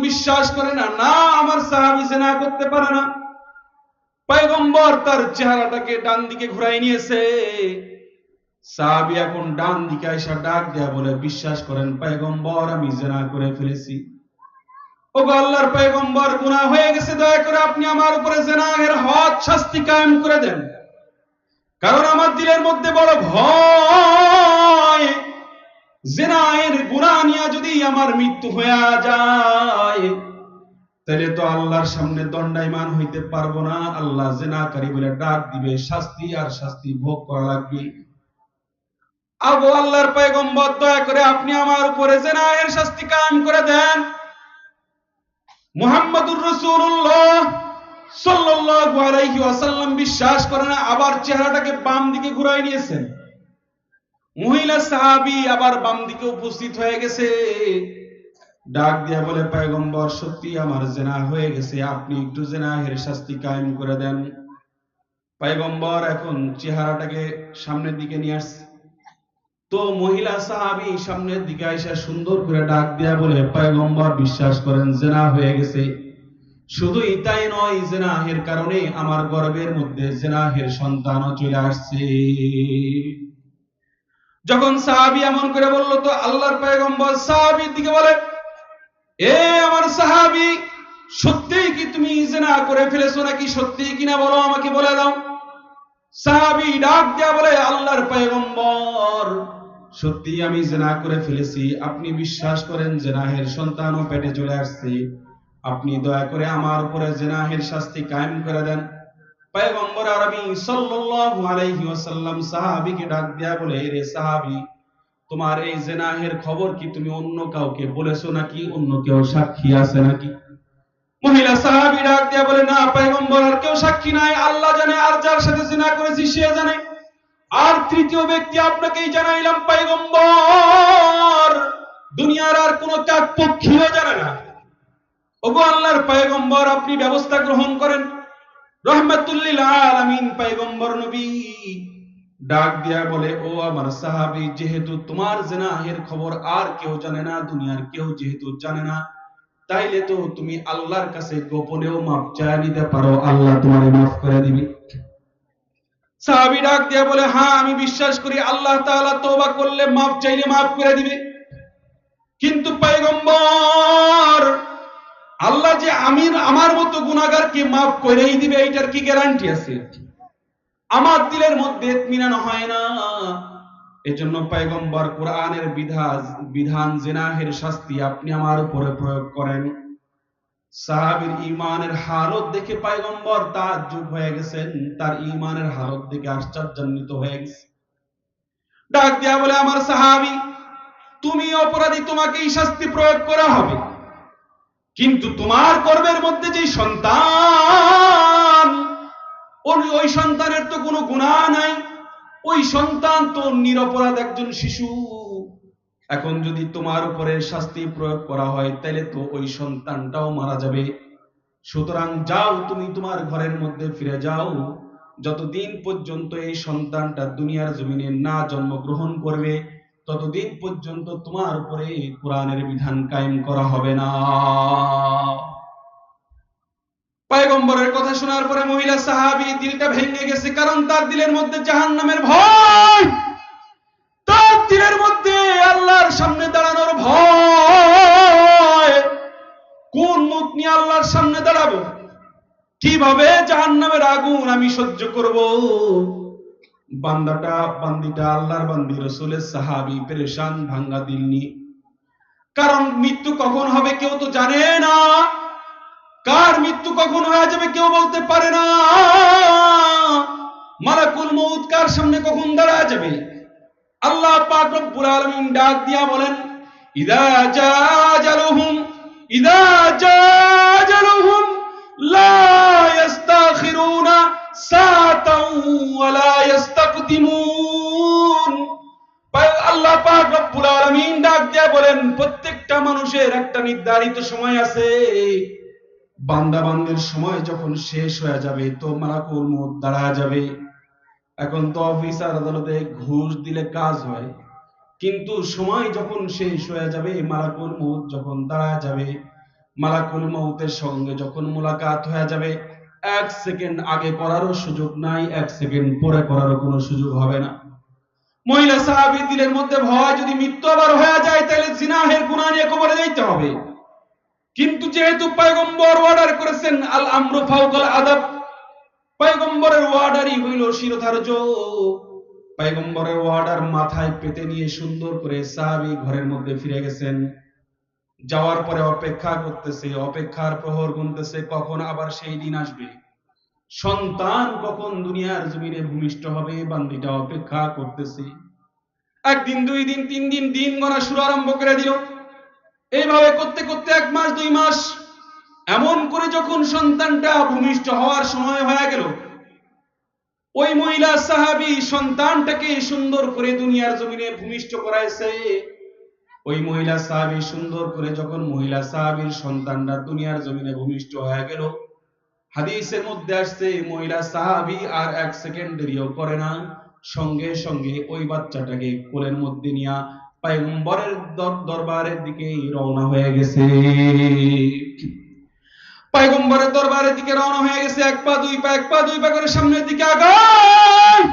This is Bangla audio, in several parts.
বিশ্বাস করে না না আমার সাহাবী জেনা করতে পারে না। পয়গম্বর তার চেহারাটাকে ডান দিকে ঘুরাই নিয়েছে। সাহাবী এখন ডান দিকে আইসা ডাক দেয়া বলে বিশ্বাস করেন, পয়গম্বর, আমি জেনা করে ফেলেছি। ও আল্লাহর পয়গম্বর হয়ে গেছে, দয়া করে আপনি আমার উপরে জেনাহের হদ শাস্তি কায়েম করে দেন। কারণ আমার দিলের মধ্যে বড় ভয়। জেনায়ের যদি আমার মৃত্যু হয়ে যায় তাহলে তো আল্লাহর সামনে দণ্ডায়মান হইতে পারব না। আল্লাহ জেনাকারী বলে ডাক দিবে, শাস্তি আর শাস্তি ভোগ করা লাগবে। আবু আল্লাহর পয়গম্বর, দয়া করে আপনি আমার উপরে জেনায়ের শাস্তি কায়েম করে দেন। সাল্লাল্লাহু আলাইহি ওয়াসাল্লাম বিশ্বাস করে না, আবার চেহারাটাকে বাম দিকে ঘুরাই নিয়েছেন। মহিলা সাহাবী আবার বাম দিকে উপস্থিত হয়ে গেছে। ডাক দিয়া বলে, পয়গম্বর, সত্যি আমার জেনা হয়ে গেছে। আপনি একটু জেনাহের শাস্তি কায়েম করে দেন। পয়গম্বর এখন চেহারাটাকে সামনের দিকে নিয়ে আসছে। তো মহিলা সাহাবী সামনের দিকে আইসা সুন্দর করে ডাক দিয়া বলে, পয়গম্বর, বিশ্বাস করেন, জেনা হয়ে গেছে। শুধুই তাই নয় জেনাহের কারণে আমার গর্বের মধ্যে জেনাহের সন্তানও চলে আসছে। যখন সাহাবী এমন করে বলল, তো আল্লাহর পয়গম্বর সাহাবীর দিকে বলে, এ আমার সাহাবি, সত্যিই কি তুমি জেনা করে ফেলেছো নাকি সত্যিই কিনা বলো আমাকে বলে দাও? সাহাবি ডাক দেয়া বলে, আল্লাহর পয়গম্বর সত্যি আমি জেনা করে ফেলেছি। আপনি বিশ্বাস করেন জেনাহের সন্তানও পেটে চলে আসছে। আপনি দয়া করে আমার উপরে জেনাহের শাস্তি কায়েম করে দেন। পয়গম্বর আরবি সাল্লাল্লাহু আলাইহি ওয়াসাল্লাম সাহাবীকে ডাক বলে সাহাবী, তোমার এই জেনাহের খবর কি তুমি অন্য কাউকে বলেছ নাকি? অন্য কেউ সাক্ষী আছে নাকি? মহিলা সাহাবী ডাক বলে, না পয়গম্বর, আর কেউ সাক্ষী নাই। আল্লাহ জানে আর যার সাথে করেছি সে জানে। আর তৃতীয় ব্যক্তি আপনাকেই জানাইলাম, পয়গম্বর, দুনিয়ার আর কোন কাক পক্ষীও জানে না। ওগো আল্লাহর পয়গম্বর, আপনি ব্যবস্থা গ্রহণ করেন। রহমাতুল্লিল আলামিন, পয়গম্বর নবী। ডাক দিয়া বলে, ও আমার সাহাবী, যেহেতু তোমার জেনাহের খবর আর কেউ জানে না, দুনিয়ার কেউ যেহেতু জানে না, তাইলে তো তুমি আল্লাহর কাছে গোপনেও মাপ নিতে পারো। আল্লাহ তোমারে মাফ করে দিবে। সাহাবী ডাক দিয়া বলে হ্যাঁ আমি বিশ্বাস করি, আল্লাহ তাআলা তওবা করলে মাফ চাইলে মাফ করে দিবে। কিন্তু পয়গম্বর আল্লাহ যে আমি আমার মতো গুনাহগারকে মাফ করেই দিবে, এইটার কি গ্যারান্টি আছে? আমার দিলের মধ্যে ইতমিনান হয় না। এজন্য পয়গম্বর কোরআনের বিধান বিধান জিনাহের শাস্তি আপনি আমার উপরে প্রয়োগ করেন। সাহাবীর ইমানের হালত দেখে পয়গম্বর তাজ্জুব হয়ে গেছেন, তার ঈমানের হালত দেখে আশ্চর্যান্বিত হয়ে গেছে। ডাক দিয়া বলে, আমার সাহাবী, তুমি অপরাধী, তোমাকেই শাস্তি প্রয়োগ করা হবে। কিন্তু তোমার গর্বের মধ্যে যে সন্তান ওই সন্তানের তো কোনো গুণা নাই। ওই সন্তান তো নিরপরাধ একজন শিশু। এখন যদি তোমার উপরে শাস্তি প্রয়োগ করা হয় তাহলে তো ওই সন্তানটাও মারা যাবে। সুতরাং যাও তুমি তোমার ঘরের মধ্যে ফিরে যাও। যতদিন পর্যন্ত এই সন্তানটা দুনিয়ার জমিনে না জন্মগ্রহণ করবে ততদিন পর্যন্ত তোমার উপরে কোরআনের বিধান কায়েম করা হবে না। পয়গম্বরের কথা শোনার পরে মহিলা সাহাবী দিলটা ভেঙে গেছে কারণ তার দিলের মধ্যে জাহান্নামের ভয়। তার দিলের মধ্যে আল্লাহর সামনে দাঁড়ানোর ভয়। কোন মুখ নিয়ে আল্লাহর সামনে দাঁড়াবো? কীভাবে জাহান্নামের আগুন আমি সহ্য করব? বান্দাটা, বান্দিটা আল্লাহর বান্দি, রসুলের সাহাবি, পেরেশান, ভাঙ্গা দিল নিয়ে কারণ মৃত্যু কখন হবে কেউ তো জানে না। কার মৃত্যু কখন হয়ে যাবে কেউ বলতে পারে না। মালাকুল মউত কার সামনে কখন দাঁড়া যাবে? আল্লাহ পাক রব্বুল আলামিন ডাক দিয়া বলেন, ইদা জাজালুহুম ইদা জাজালুহুম, লা মানুষের একটা নির্ধারিত সময় আছে। বান্দা বান্দির সময় যখন শেষ হয়ে যাবে, তো মালাকুল মউত দাঁড়া যাবে। এখন তো অফিসার আদালতে ঘুষ দিলে কাজ হয়। কিন্তু সময় যখন শেষ হয়ে যাবে, মালাকুল মউত যখন দাঁড়া যাবে, মালাকুল মৌতের সঙ্গে যখন মোলাকাত হয়ে যাবে, এক সেকেন্ড আগে করারও সুযোগ নাই, এক সেকেন্ড পরে করারও কোনো সুযোগ হবে না। মহিলা সাহাবী দিলের মধ্যে ভয় যদি মৃত্যু আবার হয়ে যায়, তাহলে জিনাহের গুনাহ নিয়ে কবরে যাইতে হবে। কিন্তু যেহেতু পয়গম্বর অর্ডার করেছেন আল আমরু ফাওকাল আদাব, পয়গম্বরের ওয়ার্ডারই হইল শিরোধার্য। পয়গম্বরের ওয়ার্ডার মাথায় পেতে নিয়ে সুন্দর করে সাহাবী ঘরের মধ্যে ফিরে গেছেন। যাওয়ার পরে অপেক্ষা করতেছে, অপেক্ষার প্রহর গুনতেছে, কখন আবার সেই দিন আসবে? সন্তান কখন দুনিয়ার জমিনে ভূমিষ্ঠ হবে, বান্দিটা অপেক্ষা করতেছে। একদিন, দুই দিন, তিন দিন দিন গণা শুরু আরম্ভ করে দিল। এইভাবে করতে করতে এক মাস, দুই মাস, এমন করে যখন সন্তানটা ভূমিষ্ঠ হওয়ার সময় হয়ে গেল, ওই মহিলা সাহাবী সন্তানটাকে সুন্দর করে দুনিয়ার জমিনে ভূমিষ্ঠ করাইছে। ওই মহিলা সাহাবী সুন্দর করে যখন মহিলা সাহাবীর সন্তানটা দুনিয়ার জমিনে ভূমিষ্ঠ হয়ে গেল হাদিসের মধ্যে আসছে মহিলা সাহাবী আর এক সেকেন্ড দেরিও করে না। সঙ্গে সঙ্গে ওই বাচ্চাটাকে কোলের মধ্যে নিয়া পয়গম্বরের দর- দরবারের দিকে রওনা হয়ে গেছে। পয়গম্বরের দরবারের দিকে রওনা হয়ে গেছে, এক পা, দুই পা, এক পা, দুই পা করে সামনের দিকে আগায়।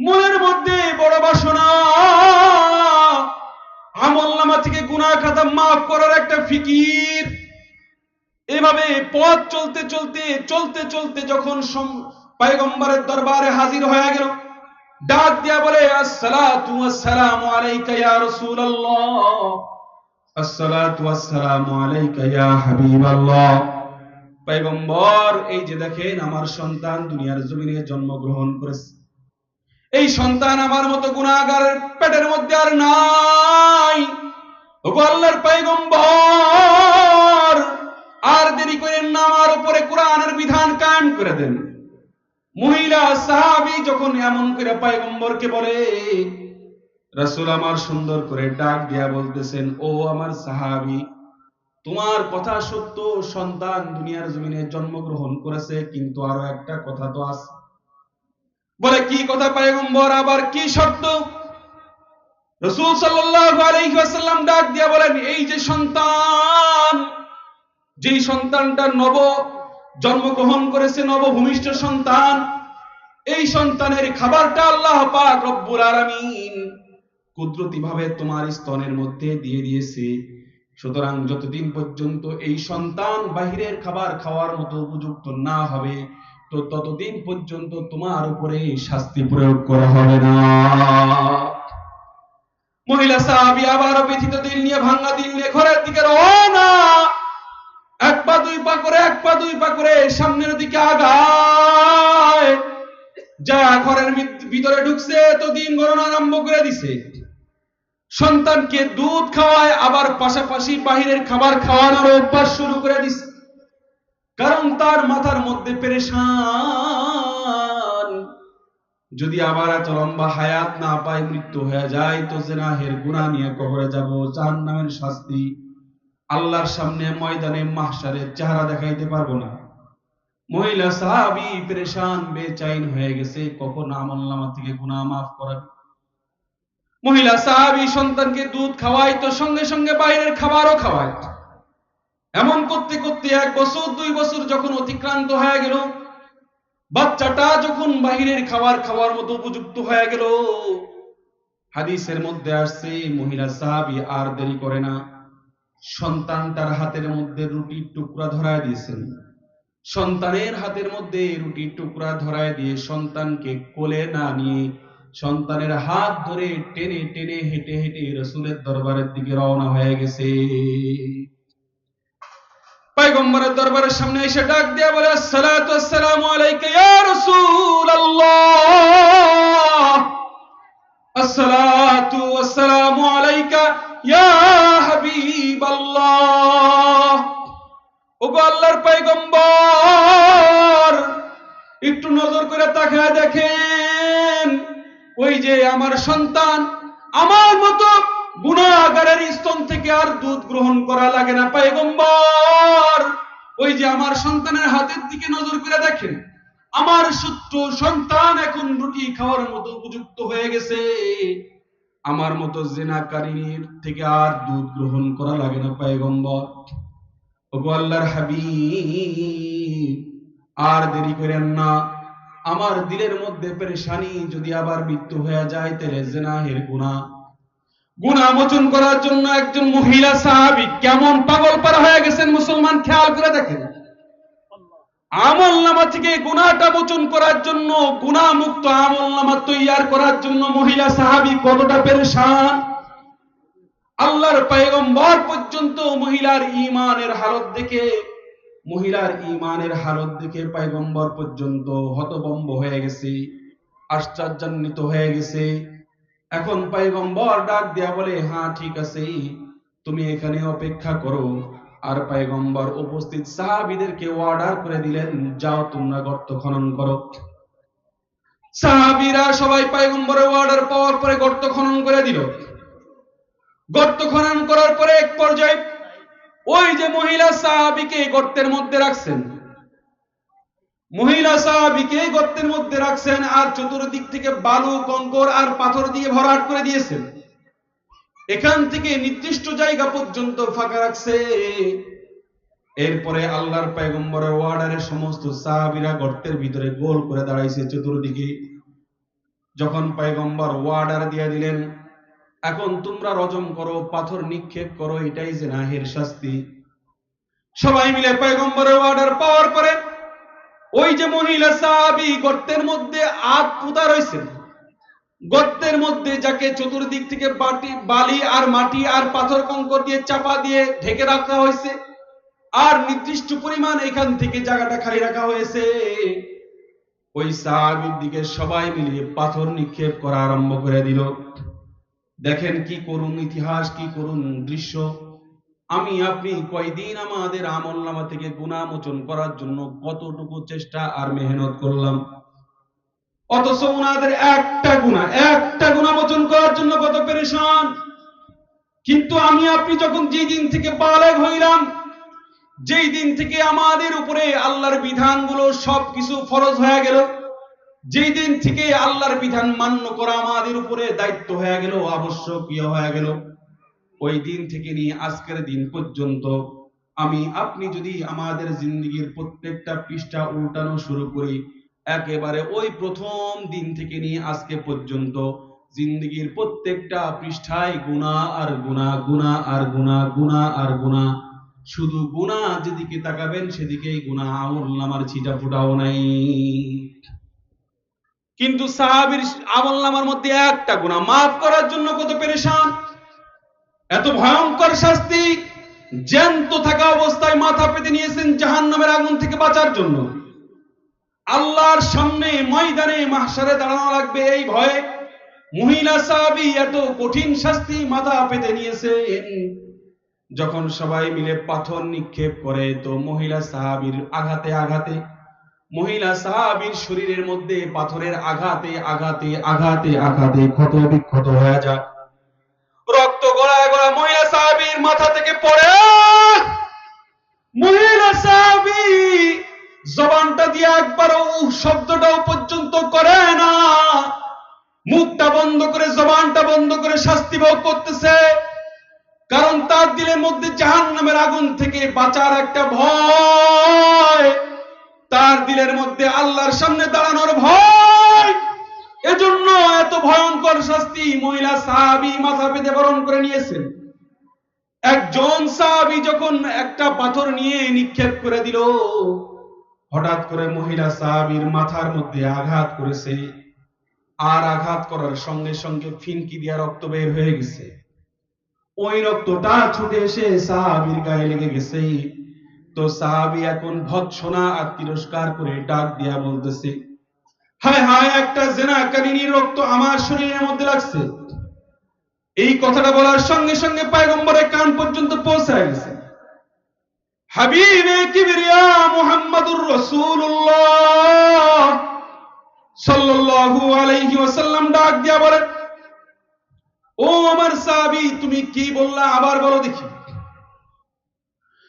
মনের মধ্যে বড় বাসনা। আমল নামা থেকে গুনাহ খাতা মাফ করার একটা ফিকির। এভাবে পথ চলতে চলতে চলতে চলতে যখন পয়গম্বরের দরবারে হাজির হয়ে গেল, ডাক দিয়া বলে, আসসালাতু ওয়াসসালামু আলাইকা ইয়া এই যে দেখেন, আমার সন্তান দুনিয়ার জমিনে জন্মগ্রহণ করেছে। এই সন্তান আমার মতো গুনাহগারের পেটের মধ্যে আর নাই। আল্লাহর পয়গম্বর আর দেরি করেন না, আমার উপরে কোরআনের বিধান কায়েম করে দেন। মহিলা, সাহাবী যখন এমন করে পয়গম্বরকে বলে, রাসূল আমার সুন্দর করে ডাক দিয়া বলতেছেন, ও আমার সাহাবী, তোমার কথা সত্য, সন্তান দুনিয়ার জমিনে জন্মগ্রহণ করেছে, কিন্তু আরও একটা কথা তো আছে। বলে, কি কথা পয়গম্বর, আবার কি শর্ত? রসুল সাল্লাল্লাহু আলাইহি ডাক দিয়া বলেন, এই যে সন্তান যেই সন্তানটা নব জন্মগ্রহণ করেছে, নবভূমিষ্ঠ সন্তান, এই সন্তানের খাবারটা আল্লাহ পাক রব্বুল আলামিন কুদরতি ভাবে তোমার স্তনের মধ্যে দিয়ে দিয়েছে। সুতরাং যতদিন পর্যন্ত এই সন্তান বাহিরের খাবার খাওয়ার মতো উপযুক্ত না হবে, তো ততদিন পর্যন্ত তোমার উপরে শাস্তি প্রয়োগ করা হবে না। মহিলা সাহাবি আবারও ব্যথিত দিল নিয়ে ভাঙ্গা দিল নিয়ে ঘরের দিকে রওনা। পা দুই পা করে, এক পা দুই পা করে সামনের দিকে আগায়। যা ঘরের ভিতরে ঢুকছে তো দিন গণনা আরম্ভ করে দিছে। সন্তানকে দুধ খাওয়ায়, আবার পাশাপাশি বাহিরের খাবার খাওয়ানোর অভ্যাস শুরু করে দিছে। কারণ তার মাথার মধ্যে পেরেশান। যদি আবার এত লম্বা হায়াত না পায়, মৃত্যু হয়ে যায়, তো জেনাহের গুণা নিয়ে কবরে যাব। জাহান্নামের শাস্তি আল্লাহর সামনে ময়দানে মাহশারের চেহারা দেখাইতে পারব না। মহিলা সাহাবি পেরেশান, বেচাইন হয়ে গেছে, কখন আমল নামা থেকে গুনাহ মাফ করাবে মহিলা সাহাবি সন্তানকে দুধ খাওয়ায় তো সঙ্গে সঙ্গে বাইরের খাবারও খাওয়ায় এমন করতে করতে এক বছর, দুই বছর যখন অতিক্রান্ত হয়ে গেল, বাচ্চাটা যখন বাহিরের খাবার খাওয়ার মতো উপযুক্ত হয়ে গেল, হাদিসের মধ্যে আসছে, মহিলা সাহাবি আর দেরি করে না। সন্তানটার হাতের মধ্যে রুটির টুকরা ধরায় দিয়েছেন। সন্তানের হাতের মধ্যে রুটির টুকরা ধরায় দিয়ে সন্তানকে কোলে না নিয়ে সন্তানের হাত ধরে টেনে টেনে হেঁটে হেঁটে রসুলের দরবারের দিকে রওনা হয়ে গেছে। পয়গম্বরের দরবারের সামনে এসে ডাক দিয়া বলে, আসসালাতু আসসালামু আলাইকা ইয়া রাসূলুল্লাহ! আসসালাতু আসসালামু আলাইকা আল্লাহর পয়গম্বর, একটু নজর করে তাকায় দেখেন, ওই যে আমার সন্তান, আমার মতো গুণাগারের স্তন থেকে আর দুধ গ্রহণ করা লাগে না। পয়গম্বর, ওই যে আমার সন্তানের হাতের দিকে নজর করে দেখেন, আমার সূত্র সন্তান এখন রুটি খাওয়ার মতো উপযুক্ত হয়ে গেছে। আমার মতো জেনাকারীর থেকে আর দুধ গ্রহণ করা লাগে না, পয়গম্বর। ওগো আল্লাহর হাবিব, আর দেরি করেন না। আমার দিলের মধ্যে পেরেশানি যদি আবার মৃত্যু হয়ে যায়, তাহলে জেনাহের গুণা গুণা মোচন করার জন্য একজন মহিলা সাহাবী কেমন পাগল পারা হয়ে গেছেন, মুসলমান খেয়াল করে দেখেন। আমল নামা থেকে গুণাটা মোচন করার জন্য গুণা মুক্ত আমল নামা তৈয়ার করার জন্য মহিলা সাহাবী কতটা পেরেশান? আল্লাহর পয়গম্বর পর্যন্ত মহিলার ইমানের হালত দেখে, মহিলার ইমানের হালত দেখে পয়গম্বর পর্যন্ত হতবম্ব হয়ে গেছে, আশ্চর্যান্বিত হয়ে গেছে। এখন পয়গম্বর ডাক দেয়া বলে হ্যাঁ ঠিক আছে, তুমি এখানে অপেক্ষা করো। আর পয়গম্বর উপস্থিত সাহাবীদেরকে অর্ডার করে দিলেন, যাও তোমরা গর্ত খনন করো। সাহাবীরা সবাই পয়গম্বরের অর্ডার পাওয়ার পরে গর্ত খনন করে দিল। গর্ত খনন করার পরে এক পর্যায়ে ওই যে মহিলা সাহাবিকে গর্তের মধ্যে রাখছেন, মহিলা সাহাবিকে গর্তের মধ্যে রাখছেন আর চতুর্দিক থেকে বালু, কঙ্কর আর পাথর দিয়ে ভরাট করে দিয়েছেন। এখান থেকে নির্দিষ্ট জায়গা পর্যন্ত ফাঁকা রাখছে। এরপরে আল্লাহর পয়গম্বরের ওয়ার্ডারের সমস্ত সাহাবিরা গর্তের ভিতরে গোল করে দাঁড়াইছে চতুর্দিকে। যখন পায়গম্বর ওয়ার্ডার দিয়ে দিলেন, এখন তোমরা রজম করো, পাথর নিক্ষেপ করো, এটাই জেনাহের শাস্তি। সবাই মিলে পয়গম্বরের অর্ডার পাওয়ার পরে ওই যে মহিলা সাহাবী গর্তের মধ্যে আগ পুঁতা রয়েছেন গর্তের মধ্যে যাকে চতুর্দিক থেকে বালি আর মাটি আর পাথর কঙ্কর দিয়ে চাপা দিয়ে ঢেকে রাখা হয়েছে, আর নির্দিষ্ট পরিমাণ এখান থেকে জায়গাটা খালি রাখা হয়েছে। ওই সাহাবীর দিকে সবাই মিলে পাথর নিক্ষেপ করা আরম্ভ করে দিল। দেখেন কি করুন, ইতিহাস কি করুন, দৃশ্য। আমি, আপনি কয়দিন আমাদের আমল নামা থেকে গুণামোচন করার জন্য কতটুকু চেষ্টা আর মেহনত করলাম? অথচ ওনাদের একটা গুণা একটা গুণা মোচন করার জন্য কত পেরেশান। কিন্তু আমি আপনি যখন যেই দিন থেকে বালেগ হইলাম, যেই দিন থেকে আমাদের উপরে আল্লাহর বিধানগুলো সবকিছু ফরজ হয়ে গেল, যেই দিন থেকে আল্লাহর বিধান মান্য করা আমাদের উপরে দায়িত্ব হয়ে গেল, আবশ্যকীয় হয়ে গেল, ওই দিন থেকে নিয়ে আজকের দিন পর্যন্ত আমি, আপনি যদি আমাদের জিন্দগির প্রত্যেকটা পৃষ্ঠা উল্টানো শুরু করি একেবারে ওই প্রথম দিন থেকে নিয়ে আজকে পর্যন্ত জিন্দগির প্রত্যেকটা পৃষ্ঠায় গুণা আর গুণা গুণা আর গুণা গুণা আর গুণা। শুধু গুণা যেদিকে তাকাবেন সেদিকেই গুণা। আমল ছিটা ফুটাও নাই। কিন্তু সাহাবীর আমল নামার মধ্যে একটা গুণা। মাফ করার জন্য কত পেরেশান? এত ভয়ঙ্কর শাস্তি। জ্যান্ত থাকা অবস্থায় মাথা পেতে নিয়েছেন জাহান নামের আগুন থেকে বাঁচার জন্য। আল্লাহর সামনে ময়দানে মাহসারে দাঁড়ানো লাগবে এই ভয়ে। মহিলা সাহাবি এত কঠিন শাস্তি মাথা পেতে নিয়েছেন। যখন সবাই মিলে পাথর নিক্ষেপ করে, তো মহিলা সাহাবির আঘাতে আঘাতে, মহিলা সাহাবির শরীরের মধ্যে পাথরের আঘাতে আঘাতে আঘাতে আঘাতে ক্ষত বিক্ষত হয়ে যায়। রক্ত গড়ায় গড়া মহিলা সাহাবির মাথা থেকে পড়ে। মহিলা সাহাবি জবানটা দিয়ে একবারও উহ শব্দটাও পর্যন্ত করে না। মুখটা বন্ধ করে, জবানটা বন্ধ করে শাস্তি ভোগ করতেছে। কারণ তার দিলের মধ্যে জাহান নামের আগুন থেকে বাঁচার একটা ভয়। তার দিলের মধ্যে আল্লাহর সামনে দাঁড়ানোর ভয়। এজন্য এত ভয়ঙ্কর শাস্তি মহিলা সাহাবি মাথা পেতে বরণ করে নিয়েছেন। একজন সাহাবি যখন একটা পাথর নিয়ে নিক্ষেপ করে দিল হঠাৎ করে মহিলা সাহাবির মাথার মধ্যে আঘাত করেছে আর আঘাত করার সঙ্গে সঙ্গে ফিনকি দিয়া রক্ত বের হয়ে গেছে। ওই রক্তটা ছুটে এসে সাহাবির গায়ে লেগে গেছে। তো সাহাবি এখন ভৎসনা আর তিরস্কার করে ডাক দিয়া বলতেছে, হায় হায়, একটা জেনা জেনাকারিনীর রক্ত আমার শরীরের মধ্যে লাগছে। এই কথাটা বলার সঙ্গে সঙ্গে পায়গম্বরের কান পর্যন্ত পৌঁছায় গেছে। হাবিবে কিবরিয়া মুহাম্মাদুর রাসূলুল্লাহ সাল্লাল্লাহু আলাইহি ওয়াসাল্লাম ডাক দিয়া বলেন ও আমার সাহাবী, তুমি কি বললা? আবার বলো দেখি।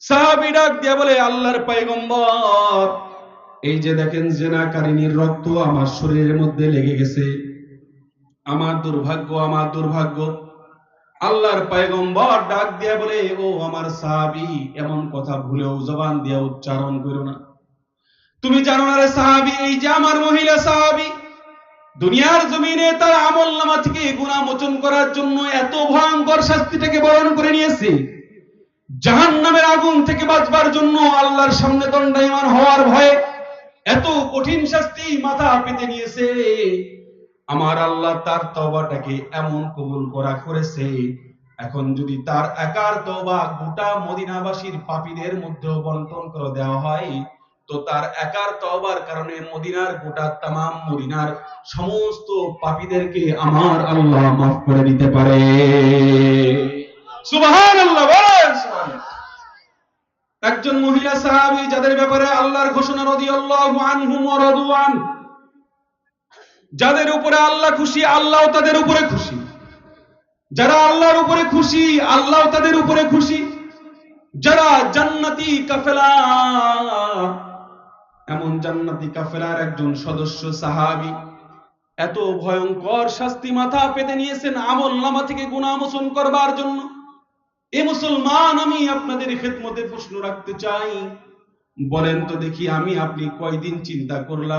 সাহাবী ডাক দিয়া বলে, আল্লাহর পয়গম্বর, এই যে দেখেন জেনাকারিনীর রক্ত আমার শরীরের মধ্যে লেগে গেছে। আমার দুর্ভাগ্য আমার দুর্ভাগ্য। আল্লাহর পয়গম্বর ডাক দিয়া বলে, ও আমার সাহাবি, এমন কথা ভুলেও জবান দিয়া উচ্চারণ করো না। তুমি জানো না রে সাহাবি, এই যে আমার মহিলা সাহাবি, দুনিয়ার জমিনে তার আমল নামা থেকে গুণা মোচন করার জন্য এত ভয়ঙ্কর শাস্তিটাকে বরণ করে নিয়েছে। জাহান নামের আগুন থেকে বাঁচবার জন্য আল্লাহর সামনে দণ্ডায়মান হওয়ার ভয়ে এত কঠিন শাস্তি মাথা পেতে নিয়েছে। আমার আল্লাহ তার তবাটাকে এমন কবুল করা করেছে, এখন যদি তার একার তবা গোটা মদিনাবাসীর পাপীদের মধ্যে বন্টন করে দেওয়া হয়, তো তার একার তওবার কারণে মদিনার গোটা তামাম মদিনার সমস্ত পাপীদেরকে আমার আল্লাহ মাফ করে দিতে পারে। একজন মহিলা সাহাবী যাদের ব্যাপারে আল্লাহর ঘোষণা রাদিয়াল্লাহু আনহুম ওয়া রাদু আন যাদের উপরে আল্লাহ খুশি, আল্লাহ তাদের উপরে খুশি। যারা আল্লাহর উপরে খুশি, আল্লাহ তাদের উপরে খুশি। যারা জান্নাতি কাফেলা, এমন জান্নাতি কাফেলার একজন সদস্য, সাহাবী, এত ভয়ঙ্কর শাস্তি মাথা পেতে নিয়েছেন আমল নামা থেকে গুনাহ মোচন করবার জন্য। এ মুসলমান, আমি আপনাদের খেদমতে প্রশ্ন রাখতে চাই। বলেন তো দেখি আমি আপনি কয়দিন চিন্তা করলাম?